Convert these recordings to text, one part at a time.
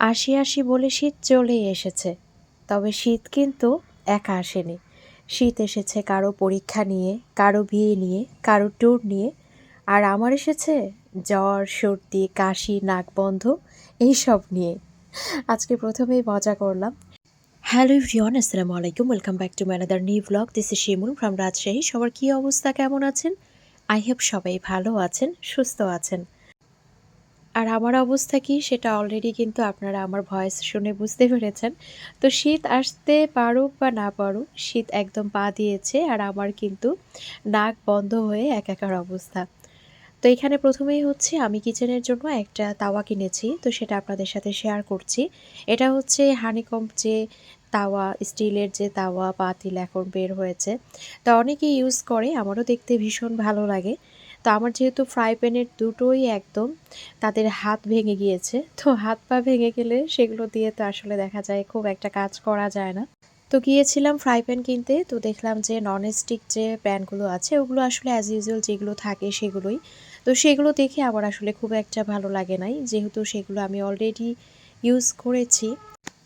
আসি আসি বলে শীত চলেই এসেছে। তবে শীত কিন্তু একা আসেনি। শীত এসেছে কারও পরীক্ষা নিয়ে, কারও বিয়ে নিয়ে, কারও ট্যুর নিয়ে। আর আমার এসেছে জ্বর, সর্দি, কাশি, নাক বন্ধ, এইসব নিয়ে। আজকে প্রথমেই মজা করলাম। হ্যালো ইভরিওয়ান আসসালামু আলাইকুম। Welcome back to another new blog this is Shimul from Rajshahi সবার কী অবস্থা? কেমন আছেন? আই হোপ সবাই ভালো আছেন, সুস্থ আছেন। আর আমার অবস্থা কি সেটা অলরেডি কিন্তু আপনারা আমার ভয়েস শুনে বুঝতে পেরেছেন। তো শীত আসতে পারুক বা না পারুক, শীত একদম পা দিয়েছে আর আমার কিন্তু নাক বন্ধ হয়ে একাকার অবস্থা। তো এখানে প্রথমেই হচ্ছে আমি কিচেনের জন্য একটা তাওয়া কিনেছি, তো সেটা আপনাদের সাথে শেয়ার করছি। এটা হচ্ছে হানিকম্প যে তাওয়া, স্টিলের যে তাওয়া পাতিল এখন বের হয়েছে। তা অনেকেই ইউজ করে, আমারও দেখতে ভীষণ ভালো লাগে। তো আমার যেহেতু ফ্রাই প্যানের দুটোই একদম, তাদের হাত ভেঙে গিয়েছে। তো হাত পা ভেঙে গেলে সেগুলো দিয়ে তো আসলে দেখা যায় খুব একটা কাজ করা যায় না। তো গিয়েছিলাম ফ্রাই প্যান কিনতে, তো দেখলাম যে নন স্টিক যে প্যানগুলো আছে, ওগুলো আসলে অ্যাজ ইউজুয়াল যেগুলো থাকে সেগুলোই। তো সেগুলো দেখে আমার আসলে খুব একটা ভালো লাগে নাই, যেহেতু সেগুলো আমি অলরেডি ইউজ করেছি।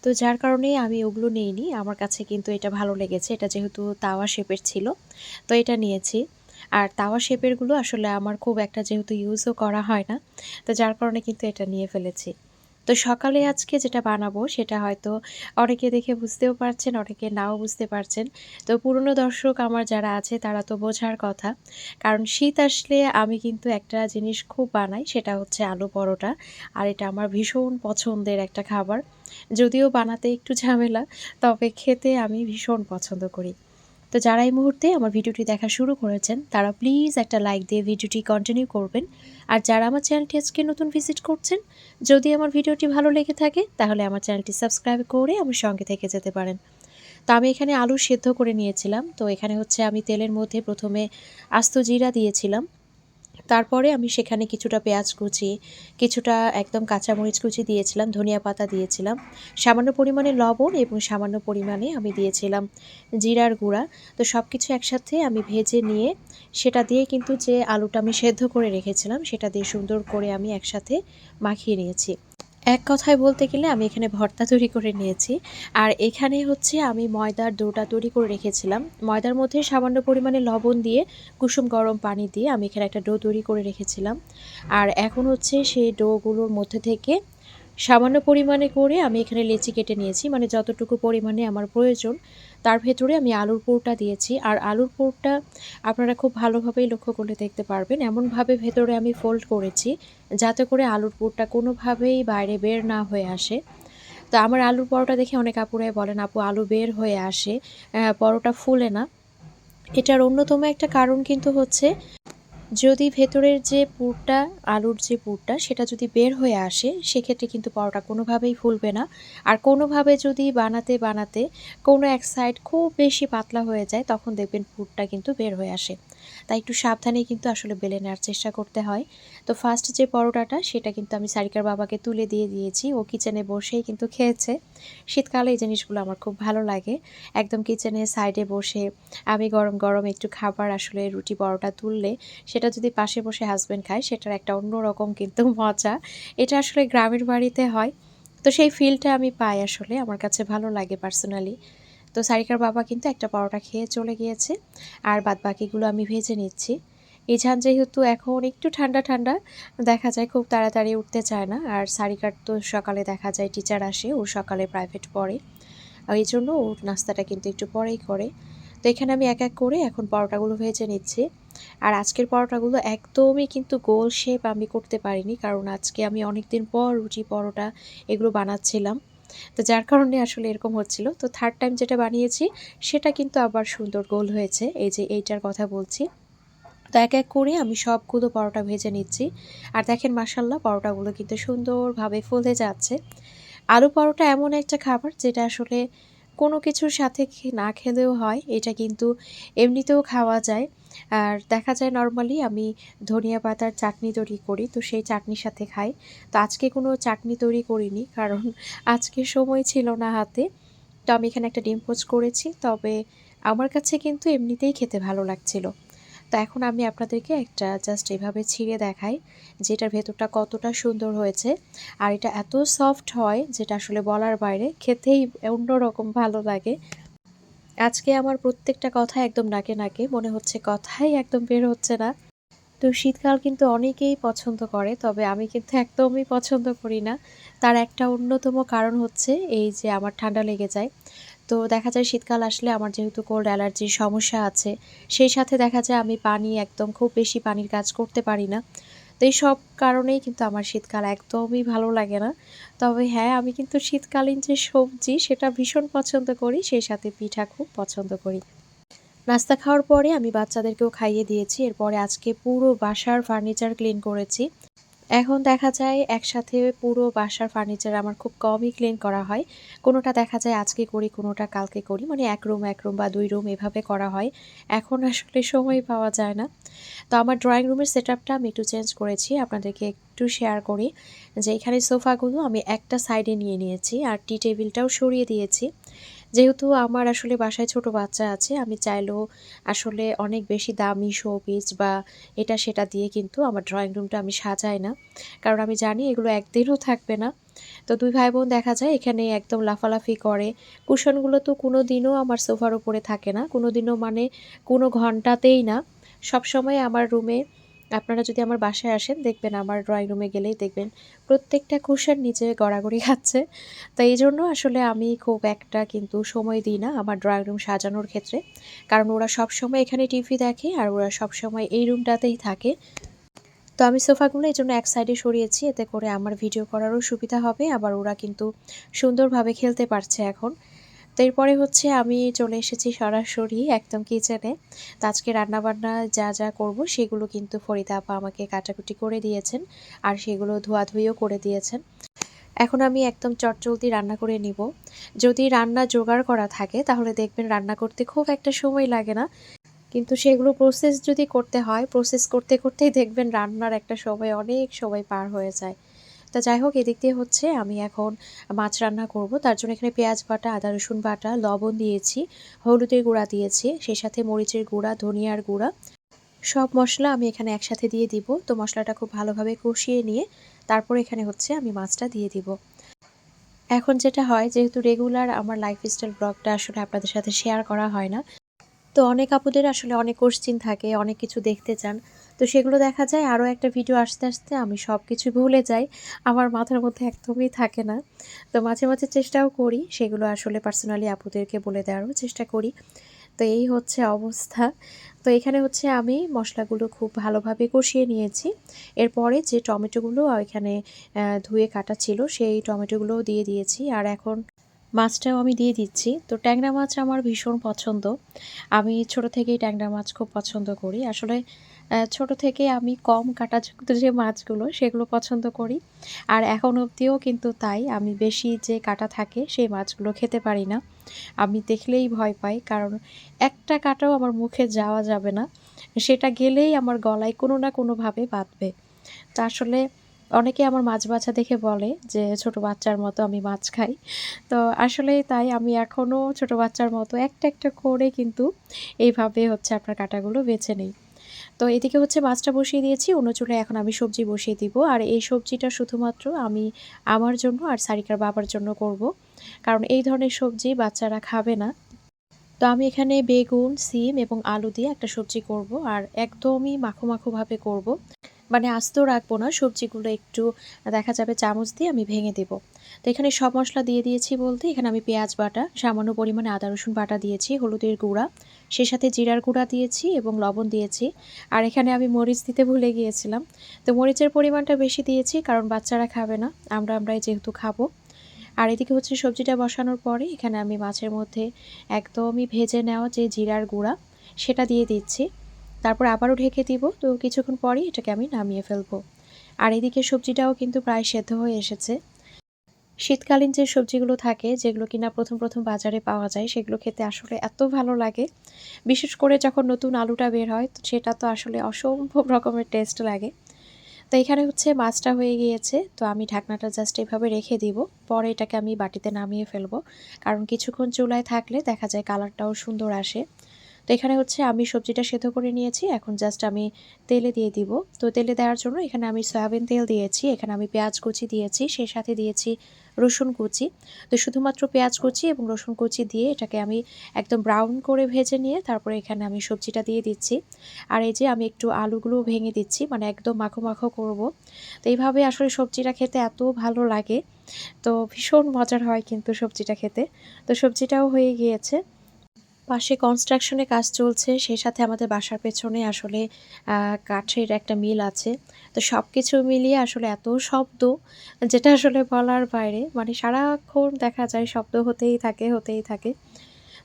তো যার কারণে আমি ওগুলো নিইনি, আমার কাছে কিন্তু এটা ভালো লেগেছে, এটা যেহেতু তাওয়া শেপের ছিল, তো এটা নিয়েছি। আর তাওয়া শেপেরগুলো আসলে আমার খুব একটা যেহেতু ইউজও করা হয় না, তো যার কারণে কিন্তু এটা নিয়ে ফেলেছি। তো সকালে আজকে যেটা বানাবো সেটা হয়তো অনেকে দেখে বুঝতেও পারছেন, অনেকে নাও বুঝতে পারছেন। তো পুরনো দর্শক আমার যারা আছে তারা তো বোঝার কথা, কারণ শীত আসলে আমি কিন্তু একটা জিনিস খুব বানাই, সেটা হচ্ছে আলু পরোটা, আর এটা আমার ভীষণ পছন্দের একটা খাবার। যদিও বানাতে একটু ঝামেলা, তবে খেতে আমি ভীষণ পছন্দ করি। তো যারা এই মুহূর্তে আমার ভিডিওটি দেখা শুরু করেছেন, তারা প্লিজ একটা লাইক দিয়ে ভিডিওটি কন্টিনিউ করবেন। আর যারা আমার চ্যানেলটি আজকে নতুন ভিজিট করছেন, যদি আমার ভিডিওটি ভালো লেগে থাকে, তাহলে আমার চ্যানেলটি সাবস্ক্রাইব করে আমার সঙ্গে থেকে যেতে পারেন। তো আমি এখানে আলু সেদ্ধ করে নিয়েছিলাম। তো এখানে হচ্ছে আমি তেলের মধ্যে প্রথমে আস্ত জিরা দিয়েছিলাম। তারপরে আমি সেখানে কিছুটা পেঁয়াজ কুচি, কিছুটা একদম কাঁচামরিচ কুচি দিয়েছিলাম, ধনিয়া পাতা দিয়েছিলাম। সামান্য পরিমাণে লবণ এবং সামান্য পরিমাণে আমি দিয়েছিলাম জিরার গুঁড়া। তো সব কিছু একসাথে আমি ভেজে নিয়ে সেটা দিয়ে কিন্তু যে আলুটা আমি সেদ্ধ করে রেখেছিলাম, সেটা দিয়ে সুন্দর করে আমি একসাথে মাখিয়ে নিয়েছি। এক কথায় বলতে গেলে আমি এখানে ভর্তা তৈরি করে নিয়েছি। আর এখানে হচ্ছে আমি ময়দার ডোটা তৈরি করে রেখেছিলাম। ময়দার মধ্যে সামান্য পরিমাণে লবণ দিয়ে, কুসুম গরম পানি দিয়ে আমি এখানে একটা ডো তৈরি করে রেখেছিলাম। আর এখন হচ্ছে সেই ডোগুলোর মধ্যে থেকে সামান্য পরিমাণে করে আমি এখানে লেচি কেটে নিয়েছি। মানে যতটুকু পরিমাণে আমার প্রয়োজন তার ভেতরে আমি আলুর পুরটা দিয়েছি। আর আলুর পুরটা আপনারা খুব ভালোভাবেই লক্ষ্য করে দেখতে পারবেন। এমনভাবে ভেতরে আমি ফোল্ড করেছি যাতে করে আলুর পুরটা কোনোভাবেই বাইরে বের না হয়ে আসে। তো আমার আলুর পরোটা দেখে অনেক আপুরাই বলেন, আপু, আলু বের হয়ে আসে পরোটা ফুলে না। এটার অন্যতম একটা কারণ কিন্তু হচ্ছে যদি ভেতরের যে পুরটা, আলুর যে পুরটা, সেটা যদি বের হয়ে আসে, সেক্ষেত্রে কিন্তু পরোটা কোনোভাবেই ফুলবে না। আর কোনোভাবে যদি বানাতে বানাতে কোনো এক সাইড খুব বেশি পাতলা হয়ে যায়, তখন দেখবেন পুরটা কিন্তু বের হয়ে আসে। তাই একটু সাবধানে কিন্তু আসলে বেলে নেওয়ার চেষ্টা করতে হয়। তো ফার্স্ট যে পরোটাটা, সেটা কিন্তু আমি সারিকার বাবাকে তুলে দিয়ে দিয়েছি। ও কিচেনে বসেই কিন্তু খেয়েছে। শীতকালে এই জিনিসগুলো আমার খুব ভালো লাগে। একদম কিচেনের সাইডে বসে আমি গরম গরম একটু খাবার আসলে রুটি পরোটা তুললে, সেটা যদি পাশে বসে হাজব্যান্ড খায়, সেটার একটা অন্যরকম কিন্তু মজা। এটা আসলে গ্রামের বাড়িতে হয়। তো সেই ফিলটা আমি পাই আসলে। আমার কাছে ভালো লাগে পার্সোনালি তো সারিকার বাবা কিন্তু একটা পরোটা খেয়ে চলে গিয়েছে। আর বাদ বাকিগুলো আমি ভেজে নিচ্ছি। এই যেহেতু এখন একটু ঠান্ডা ঠান্ডা, দেখা যায় খুব তাড়াতাড়ি উঠতে চায় না। আর সারিকার তো সকালে দেখা যায় টিচার আসে, ও সকালে প্রাইভেট পড়ে। এই জন্য ওর নাস্তাটা কিন্তু একটু পরেই করে। তো এখানে আমি এক এক করে এখন পরোটাগুলো ভেজে নিচ্ছি। আর আজকের পরোটাগুলো একদমই কিন্তু গোল শেপ আমি করতে পারিনি। কারণ আজকে আমি অনেক দিন পর রুটি পরোটা এগুলো বানাচ্ছিলাম। তো যার কারণে আসলে এরকম হচ্ছিল। তো থার্ড টাইম যেটা বানিয়েছি, সেটা কিন্তু আবার সুন্দর গোল হয়েছে। এই যে এইটার কথা বলছি। তো এক এক করে আমি সবগুলো পরোটা ভেজে নিচ্ছি। আর দেখেন মাসাল্লাহ পরোটাগুলো কিন্তু সুন্দরভাবে ফুলে যাচ্ছে। আলু পরোটা এমন একটা খাবার, যেটা আসলে কোনো কিছুর সাথে না খেলেও হয়, এটা কিন্তু এমনিতেও খাওয়া যায়। আর দেখা যায় নর্মালি আমি ধনিয়া পাতার চাটনি তৈরি করি, তো সেই চাটনির সাথে খাই। তো আজকে কোনো চাটনি তৈরি করিনি, কারণ আজকে সময় ছিল না হাতে। তো আমি এখানে একটা ডিম পোচ করেছি, তবে আমার কাছে কিন্তু এমনিতেই খেতে ভালো লাগছিল। তো এখন আমি আপনাদেরকে একটা জাস্ট এভাবে ছিঁড়ে দেখাই, যেটার ভেতরটা কতটা সুন্দর হয়েছে। আর এটা এত সফট হয় যেটা আসলে বলার বাইরে, খেতেই অন্যরকম ভালো লাগে। আজকে আমার প্রত্যেকটা কথা একদম নাকে নাকে, মনে হচ্ছে কথাই একদম বের হচ্ছে না। তো শীতকাল কিন্তু অনেকেই পছন্দ করে, তবে আমি কিন্তু একদমই পছন্দ করি না। তার একটা অন্যতম কারণ হচ্ছে এই যে আমার ঠান্ডা লেগে যায়। তো দেখা যায় শীতকাল আসলে আমার যেহেতু কোল্ড অ্যালার্জির সমস্যা আছে, সেই সাথে দেখা যায় আমি পানি একদম খুব বেশি পানির কাজ করতে পারি না। তো এই সব কারণেই কিন্তু আমার শীতকাল একদমই ভালো লাগে না। তবে হ্যাঁ আমি কিন্তু শীতকালীন যে সবজি সেটা ভীষণ পছন্দ করি, সেই সাথে পিঠা খুব পছন্দ করি। নাস্তা খাওয়ার পরে আমি বাচ্চাদেরকেও খাইয়ে দিয়েছি, এরপরে আজকে পুরো বাসার ফার্নিচার ক্লিন করেছি। এখন দেখা যায় একসাথে পুরো বাসার ফার্নিচার আমার খুব কমই ক্লিন করা হয়। কোনোটা দেখা যায় আজকে করি, কোনোটা কালকে করি। মানে এক রুম এক রুম বা দুই রুম এভাবে করা হয়। এখন আসলে সময় পাওয়া যায় না। তো আমার ড্রয়িং রুমের সেট আমি একটু চেঞ্জ করেছি। আপনাদেরকে একটু শেয়ার করি যে এখানে সোফাগুলো আমি একটা সাইডে নিয়ে নিয়েছি আর টি টেবিলটাও সরিয়ে দিয়েছি। যেহেতু আমার আসলে বাসায় ছোট বাচ্চা আছে, আমি চাইলেও আসলে অনেক বেশি দামি শোপিস বা এটা সেটা দিয়ে কিন্তু আমার ড্রয়িং রুমটা আমি সাজাই না। কারণ আমি জানি এগুলো একদিনও থাকবে না। তো দুই ভাই বোন দেখা যায় এখানে একদম লাফালাফি করে। কুশনগুলো তো কোনো দিনও আমার সোফার উপরে থাকে না কোনো দিনও মানে কোনো ঘন্টাতেই না। সব সময় আমার রুমে আপনারা যদি আমার বাসায় আসেন, দেখবেন আমার ড্রয়িং রুমে গেলেই দেখবেন প্রত্যেকটা কুশন নিচে গড়াগড়ি খাচ্ছে। তো এই জন্য আসলে আমি খুব একটা কিন্তু সময় দিই না আমার ড্রয়িং রুম সাজানোর ক্ষেত্রে। কারণ ওরা সব সময় এখানে টিভি দেখে আর ওরা সব সময় এই রুমটাতেই থাকে। তো আমি সোফাগুলো এই জন্য এক সাইডে সরিয়েছি, এতে করে আমার ভিডিও করারও সুবিধা হবে। আবার ওরা কিন্তু সুন্দরভাবে খেলতে পারছে এখন। তো এরপরে হচ্ছে আমি চলে এসেছি সরাসরি একদম কিচেনে। তো আজকে রান্নাবান্না যা যা করব সেগুলো কিন্তু ফরিদা আপা আমাকে কাটাকুটি করে দিয়েছেন আর সেগুলো ধোয়াধুইও করে দিয়েছেন। এখন আমি একদম চটচলতি রান্না করে নিব। যদি রান্না জোগাড় করা থাকে তাহলে দেখবেন রান্না করতে খুব একটা সময় লাগে না। কিন্তু সেগুলো প্রসেস যদি করতে হয় প্রসেস করতে, করতেই দেখবেন রান্নার একটা সময় অনেক সময় পার হয়ে যায়। তা যাই হোক এদিক দিয়ে হচ্ছে আমি এখন মাছ রান্না করব। তার জন্য এখানে পেঁয়াজ বাটা, আদা, রসুন বাটা, লবণ দিয়েছি, হলুদের গুঁড়া দিয়েছি, সেই সাথে মরিচের গুঁড়া, ধনিয়ার গুঁড়া। সব মশলা আমি এখানে একসাথে দিয়ে দিব। তো মশলাটা খুব ভালোভাবে কষিয়ে নিয়ে তারপর এখানে হচ্ছে আমি মাছটা দিয়ে দিব। এখন যেটা হয়, যেহেতু রেগুলার আমার লাইফস্টাইল ব্লগটা আসলে আপনাদের সাথে শেয়ার করা হয় না, তো অনেক আপুদের আসলে অনেক কোশ্চিন থাকে, অনেক কিছু দেখতে চান। তো সেগুলো দেখা যায়, আরও একটা ভিডিও আসতে আসতে আমি সব কিছু ভুলে যাই। আমার মাথার মধ্যে একদমই থাকে না। তো মাঝে মাঝে চেষ্টাও করি, সেগুলো আসলে পার্সোনালি আপুদেরকে বলে দেওয়ারও চেষ্টা করি। তো এই হচ্ছে অবস্থা। তো এখানে হচ্ছে আমি মশলাগুলো খুব ভালোভাবে কষিয়ে নিয়েছি। এরপরে যে টমেটোগুলো এখানে ধুয়ে কাটা ছিল, সেই টমেটোগুলোও দিয়ে দিয়েছি। আর এখন মাছটাও আমি দিয়ে দিচ্ছি। তো ট্যাংরা মাছ আমার ভীষণ পছন্দ। আমি ছোট থেকেই ট্যাংরা মাছ খুব পছন্দ করি। আসলে ছোট থেকে আমি কম কাটাযুক্ত যে মাছগুলো, সেগুলো পছন্দ করি। আর এখন অবধিও কিন্তু তাই, আমি বেশি যে কাটা থাকে, সেই মাছগুলো খেতে পারি না। আমি দেখলেই ভয় পাই, কারণ একটা কাটাও আমার মুখে যাওয়া যাবে না। সেটা গেলেই আমার গলায় কোনো না কোনোভাবে বাঁধবে। তা আসলে অনেকে আমার মাছ বাছা দেখে বলে যে, ছোট বাচ্চার মতো আমি মাছ খাই। তো আসলে তাই, আমি এখনও ছোট বাচ্চার মতো একটা একটা করে কিন্তু এইভাবে হচ্ছে আপনার কাটাগুলো বেছে নিই। তো এদিকে হচ্ছে মাছটা বসিয়ে দিয়েছি, অন্য চুলে এখন আমি সবজি বসিয়ে দিব আর এই সবজিটা শুধুমাত্র আমি আমার জন্য আর সারিকার বাবার জন্য করব। কারণ এই ধরনের সবজি বাচ্চারা খাবে না তো আমি এখানে বেগুন, সিম এবং আলু দিয়ে একটা সবজি করব আর একদমই মাখো মাখোভাবে করব। মানে আস্ত রাখব না, সবজিগুলো একটু দেখা যাবে চামচ দিয়ে আমি ভেঙে দেব তো এখানে সব মশলা দিয়ে দিয়েছি বলতে, এখানে আমি পেঁয়াজ বাটা, সামান্য পরিমাণে আদা, রসুন বাটা দিয়েছি, হলুদের গুঁড়া, সে সাথে জিরার গুঁড়া দিয়েছি এবং লবণ দিয়েছি। আর এখানে আমি মরিচ দিতে ভুলে গিয়েছিলাম। তো মরিচের পরিমাণটা বেশি দিয়েছি কারণ বাচ্চারা খাবে না, আমরা আমরাই যেহেতু খাব। আর এদিকে হচ্ছে সবজিটা বসানোর পরে এখানে আমি মাছের মধ্যে একদমই ভেজে নেওয়া যে জিরার গুঁড়া, সেটা দিয়ে দিচ্ছি। তারপর আবারও ঢেকে দিব, তো কিছুক্ষণ পরেই এটাকে আমি নামিয়ে ফেলব। আর এদিকে সবজিটাও কিন্তু প্রায় সেদ্ধ হয়ে এসেছে। শীতকালীন যে সবজিগুলো থাকে, যেগুলো কিনা প্রথম প্রথম বাজারে পাওয়া যায়, সেগুলো খেতে আসলে এত ভালো লাগে। বিশেষ করে যখন নতুন আলুটা বের হয় সেটা তো আসলে অসম্ভব রকমের টেস্ট লাগে। তো এখানে হচ্ছে মাছটা হয়ে গিয়েছে, তো আমি ঢাকনাটা জাস্ট এভাবে রেখে দিব। পরে এটাকে আমি বাটিতে নামিয়ে ফেলব। কারণ কিছুক্ষণ চুলায় থাকলে দেখা যায় কালারটাও সুন্দর আসে। তো এখানে হচ্ছে আমি সবজিটা সেদ্ধ করে নিয়েছি, এখন জাস্ট আমি তেলে দিয়ে দিব। তো তেলে দেওয়ার জন্য এখানে আমি সয়াবিন তেল দিয়েছি, এখানে আমি পেঁয়াজ কুচি দিয়েছি, সেই সাথে দিয়েছি রসুন কুচি। তো শুধুমাত্র পেঁয়াজ কুচি এবং রসুন কুচি দিয়ে এটাকে আমি একদম ব্রাউন করে ভেজে নিয়ে তারপরে এখানে আমি সবজিটা দিয়ে দিচ্ছি। আর এই যে আমি একটু আলুগুলো ভেঙে দিচ্ছি মানে একদম মাখো মাখো করব। তো এইভাবে আসলে সবজিটা খেতে এত ভালো লাগে। তো ভীষণ মজার হয় কিন্তু সবজিটা খেতে। তো সবজিটাও হয়ে গিয়েছে। পাশে কনস্ট্রাকশনে কাজ চলছে সেই সাথে আমাদের বাসার পেছনে আসলে কাঠের একটা মিল আছে। তো সব কিছু মিলিয়ে আসলে এত শব্দ, যেটা আসলে বলার বাইরে মানে সারাক্ষণ দেখা যায় শব্দ হতেই থাকে হতেই থাকে।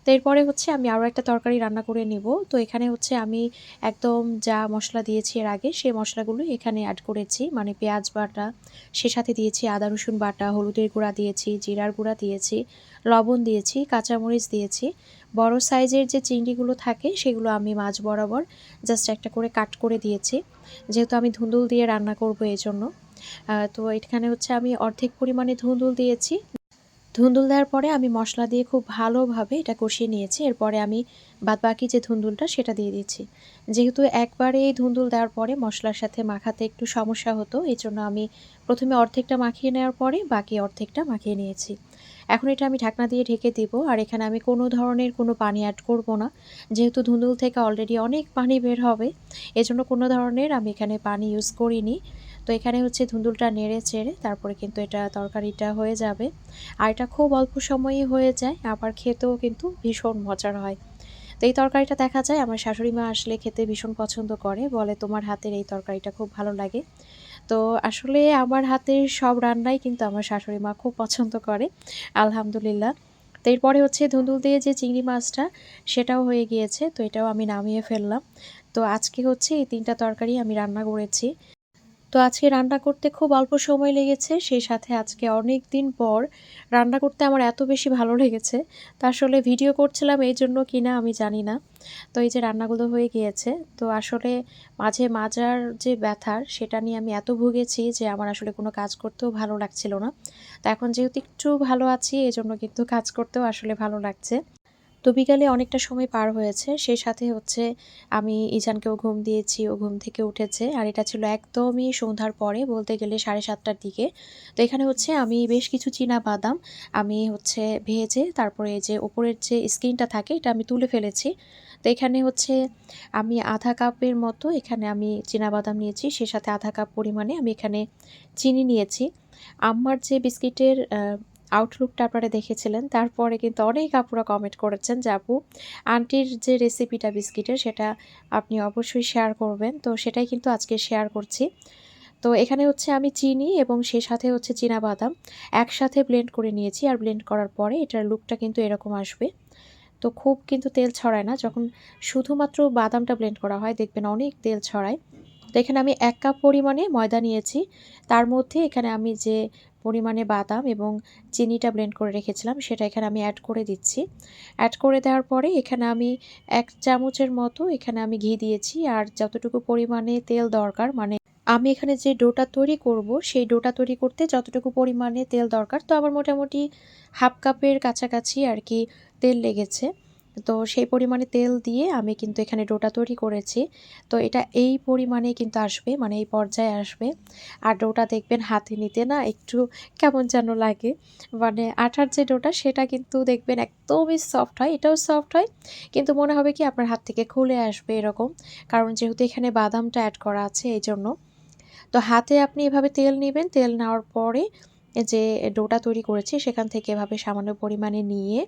তো এরপরে হচ্ছে আমি আরও একটা তরকারি রান্না করে নেব। তো এখানে হচ্ছে আমি একদম যা মশলা দিয়েছি এর আগে সেই মশলাগুলো এখানে অ্যাড করেছি। মানে পেঁয়াজ বাটা, সে সাথে দিয়েছি আদা, রসুন বাটা, হলুদের গুঁড়া দিয়েছি, জিরার গুঁড়া দিয়েছি, লবণ দিয়েছি, কাঁচামরিচ দিয়েছি। বড় সাইজের যে চিংড়িগুলো থাকে সেগুলো আমি মাছ বরাবর জাস্ট একটা করে কাট করে দিয়েছি। যেহেতু আমি ধুন্দুল দিয়ে রান্না করব এই জন্য তো এখানে হচ্ছে আমি অর্ধেক পরিমাণে ধুন্দুল দিয়েছি। ধুন্দুল দেওয়ার পরে আমি মশলা দিয়ে খুব ভালোভাবে এটা কষিয়ে নিয়েছি। এরপরে আমি বাদ বাকি যে ধুন্দুলটা সেটা দিয়ে দিচ্ছি যেহেতু একবারে এই ধুন্দুল দেওয়ার পরে মশলার সাথে মাখাতে একটু সমস্যা হতো এই জন্য আমি প্রথমে অর্ধেকটা মাখিয়ে নেওয়ার পরে বাকি অর্ধেকটা মাখিয়ে নিয়েছি। এখন এটা আমি ঢাকনা দিয়ে ঢেকে দিব, আর এখানে আমি কোনো ধরনের কোনো পানি অ্যাড করব না। যেহেতু ধুন্দুল থেকে অলরেডি অনেক পানি বের হবে, এজন্য কোনো ধরনের আমি এখানে পানি ইউজ করিনি। তো এখানে হচ্ছে ধুন্দুলটা নেড়ে চেড়ে তারপরে কিন্তু এটা তরকারিটা হয়ে যাবে। আর এটা খুব অল্প সময়ই হয়ে যায়, আবার খেতেও কিন্তু ভীষণ মজার হয়। তো এই তরকারিটা দেখা যায়, আমার শাশুড়ি মা আসলে খেতে ভীষণ পছন্দ করে, বলে তোমার হাতের এই তরকারিটা খুব ভালো লাগে। তো আসলে আমার হাতের সব রান্নাই কিন্তু আমার শাশুড়ি মা খুব পছন্দ করে, আলহামদুলিল্লাহ। তো এরপরে হচ্ছে ধুন্দুল দিয়ে যে চিংড়ি মাছটা, সেটাও হয়ে গিয়েছে, তো এটাও আমি নামিয়ে ফেললাম। তো আজকে হচ্ছে এই তিনটা তরকারি আমি রান্না করেছি। তো আজকে রান্না করতে খুব অল্প সময় লেগেছে, সেই সাথে আজকে অনেক দিন পর রান্না করতে আমার এত বেশি ভালো লেগেছে। তা আসলে ভিডিও করছিলাম এই জন্য কিনা আমি জানি না। তো এই যে রান্নাগুলো হয়ে গিয়েছে, তো আসলে মাঝে মাজার যে ব্যথার সেটা নিয়ে আমি এত ভুগেছি যে আমার আসলে কোনো কাজ করতেও ভালো লাগছিল না। তো এখন যেহেতু একটু ভালো আছি এই জন্য কিন্তু কাজ করতেও আসলে ভালো লাগছে। তো বিকালে অনেকটা সময় পার হয়েছে। সেই সাথে হচ্ছে আমি ইজানকেও ঘুম দিয়েছি, ও ঘুম থেকে উঠেছে। আর এটা ছিল একদমই সন্ধ্যার পরে, বলতে গেলে সাড়ে সাতটার দিকে। তো এখানে হচ্ছে আমি বেশ কিছু চীনা বাদাম আমি হচ্ছে ভেজে, তারপরে যে ওপরের যে স্কিনটা থাকে, এটা আমি তুলে ফেলেছি। তো এখানে হচ্ছে আমি আধা কাপের মতো এখানে আমি বাদাম নিয়েছি, সে সাথে আধা কাপ পরিমাণে আমি এখানে চিনি নিয়েছি। আমার যে বিস্কিটের আউটলুকটা আপনারা দেখেছিলেন। তারপরে কিন্তু অনেক আপুরা কমেন্ট করেছেন যে, আপু, আন্টির যে রেসিপিটা বিস্কিটের, সেটা আপনি অবশ্যই শেয়ার করবেন। তো সেটাই কিন্তু আজকে শেয়ার করছি। তো এখানে হচ্ছে আমি চিনি এবং সে সাথে হচ্ছে বাদাম একসাথে ব্লেন্ড করে নিয়েছি। আর ব্লেন্ড করার পরে এটার লুকটা কিন্তু এরকম আসবে। তো খুব কিন্তু তেল ছড়ায় না। যখন শুধুমাত্র বাদামটা ব্লেন্ড করা হয়, দেখবেন অনেক তেল ছড়ায়। তো এখানে আমি এক কাপ পরিমাণে ময়দা নিয়েছি। তার মধ্যে এখানে আমি যে পরিমাণে বাদাম এবং চিনিটা ব্লেন্ড করে রেখেছিলাম, সেটা এখানে আমি অ্যাড করে দিচ্ছি। অ্যাড করে দেওয়ার পরে এখানে আমি এক চামচের মতো এখানে আমি ঘি দিয়েছি, আর যতটুকু পরিমাণে তেল দরকার মানে আমি এখানে যে ডোটা তৈরি করব, সেই ডোটা তৈরি করতে যতটুকু পরিমাণে তেল দরকার, তো আমার মোটামুটি হাফ কাপের কাছাকাছি আর কি তেল লেগেছে। তো সেই পরিমাণে তেল দিয়ে আমি কিন্তু এখানে ডোটা তৈরি করেছি। তো এটা এই পরিমাণে কিন্তু আসবে মানে এই পর্যায়ে আসবে। আর ডোটা দেখবেন হাতে নিতে না একটু কেমন যেন লাগে। মানে আঠার যে ডোটা সেটা কিন্তু দেখবেন একদমই সফট হয়, এটাও সফট হয়। কিন্তু মনে হবে কি আপনার হাত থেকে খুলে আসবে এরকম, কারণ যেহেতু এখানে বাদামটা অ্যাড করা আছে এই জন্য তো হাতে আপনি এভাবে তেল নেবেন, তেল নেওয়ার পরে যে ডোটা তৈরি করেছি, সেখান থেকে এভাবে সামান্য পরিমাণে নিয়ে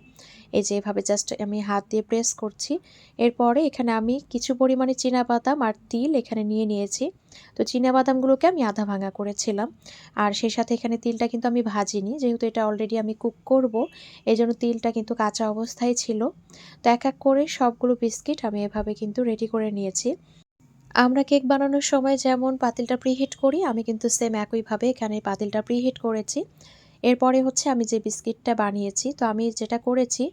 এই যে এভাবে জাস্ট আমি হাত দিয়ে প্রেস করছি। এরপরে এখানে আমি কিছু পরিমাণে বাদাম আর তিল এখানে নিয়ে নিয়েছি। তো বাদামগুলোকে আমি আধা ভাঙা করেছিলাম। আর সেই সাথে এখানে তিলটা কিন্তু আমি ভাজিনি, যেহেতু এটা অলরেডি আমি কুক করব এই জন্য তিলটা কিন্তু কাঁচা অবস্থায় ছিল। তো এক এক করে সবগুলো বিস্কিট আমি এভাবে কিন্তু রেডি করে নিয়েছি। আমরা কেক বানানোর সময় যেমন পাতিলটা প্রিহিট করি, আমি কিন্তু সেম একইভাবে এখানে পাতিলটা প্রিহিট করেছি। এরপরে হচ্ছে আমি যে বিস্কিটটা বানিয়েছি, তো আমি যেটা করেছি,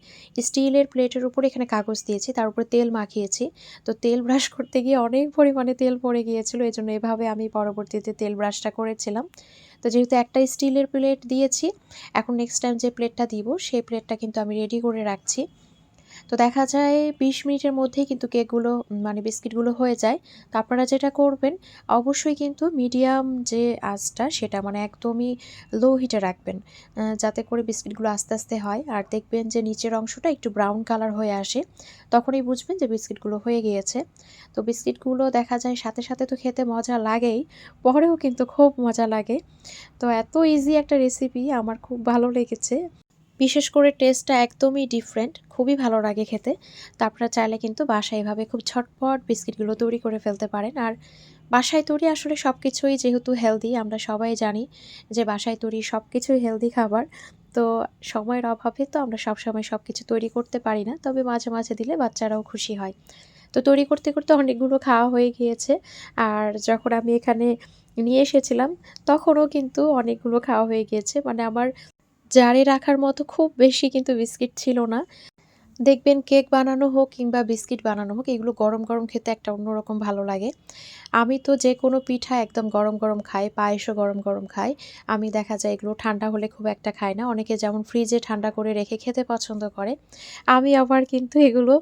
স্টিলের প্লেটের উপর এখানে কাগজ দিয়েছি, তার উপরে তেল মাখিয়েছি। তো তেল ব্রাশ করতে গিয়ে অনেক পরিমাণে তেল পড়ে গিয়েছিল এই জন্য এভাবে আমি পরবর্তীতে তেল ব্রাশটা করেছিলাম। তো যেহেতু একটা স্টিলের প্লেট দিয়েছি, এখন নেক্সট টাইম যে প্লেটটা দিব, সেই প্লেটটা কিন্তু আমি রেডি করে রাখছি। তো দেখা যায় বিশ মিনিটের মধ্যেই কিন্তু কেকগুলো মানে বিস্কিটগুলো হয়ে যায়। তো আপনারা যেটা করবেন, অবশ্যই কিন্তু মিডিয়াম যে আঁচটা, সেটা মানে একদমই লো হিটে রাখবেন। যাতে করে বিস্কিটগুলো আস্তে আস্তে হয়। আর দেখবেন যে নিচের অংশটা একটু ব্রাউন কালার হয়ে আসে, তখনই বুঝবেন যে বিস্কিটগুলো হয়ে গিয়েছে। তো বিস্কিটগুলো দেখা যায় সাথে সাথে তো খেতে মজা লাগেই, পরেও কিন্তু খুব মজা লাগে। তো এত ইজি একটা রেসিপি আমার খুব ভালো লেগেছে। বিশেষ করে টেস্টটা একদমই ডিফারেন্ট খুবই ভালো লাগে খেতে। তো আপনারা চাইলে কিন্তু বাসায় এভাবে খুব ঝটপট বিস্কিটগুলো তৈরি করে ফেলতে পারেন। আর বাসায় তৈরি আসলে সব কিছুই যেহেতু হেলদি আমরা সবাই জানি যে বাসায় তৈরি সব কিছুই হেলদি খাবার। তো সময়ের অভাবে তো আমরা সবসময় সব কিছু তৈরি করতে পারি না, তবে মাঝে মাঝে দিলে বাচ্চারাও খুশি হয়। তো তৈরি করতে করতে অনেকগুলো খাওয়া হয়ে গিয়েছে। আর যখন আমি এখানে নিয়ে এসেছিলাম, তখনও কিন্তু অনেকগুলো খাওয়া হয়ে গিয়েছে। মানে আমার জারে রাখার মতো খুব বেশি কিন্তু বিস্কিট ছিল না। দেখবেন কেক বানানো হোক কিংবা বিস্কিট বানানো হোক, এগুলো গরম গরম খেতে একটা অন্যরকম ভালো লাগে। আমি তো যে কোনো পিঠা একদম গরম গরম খাই, পায়েসও গরম গরম খাই। আমি দেখা যায় এগুলো ঠান্ডা হলে খুব একটা খাই না। অনেকে যেমন ফ্রিজে ঠান্ডা করে রেখে খেতে পছন্দ করে, আমি আবার কিন্তু এগুলো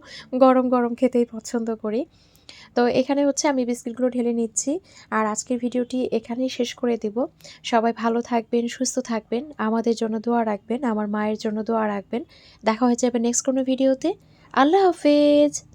গরম গরম খেতেই পছন্দ করি। তো এখানে হচ্ছে আমি বিস্কিটগুলো ঢেলে নিচ্ছি। আর আজকের ভিডিওটি এখানেই শেষ করে দেব। সবাই ভালো থাকবেন, সুস্থ থাকবেন, আমাদের জন্য দোয়া রাখবেন, আমার মায়ের জন্য দোয়া রাখবেন। দেখা হয়ে যাবে নেক্সট কোনো ভিডিওতে। আল্লাহ হাফেজ!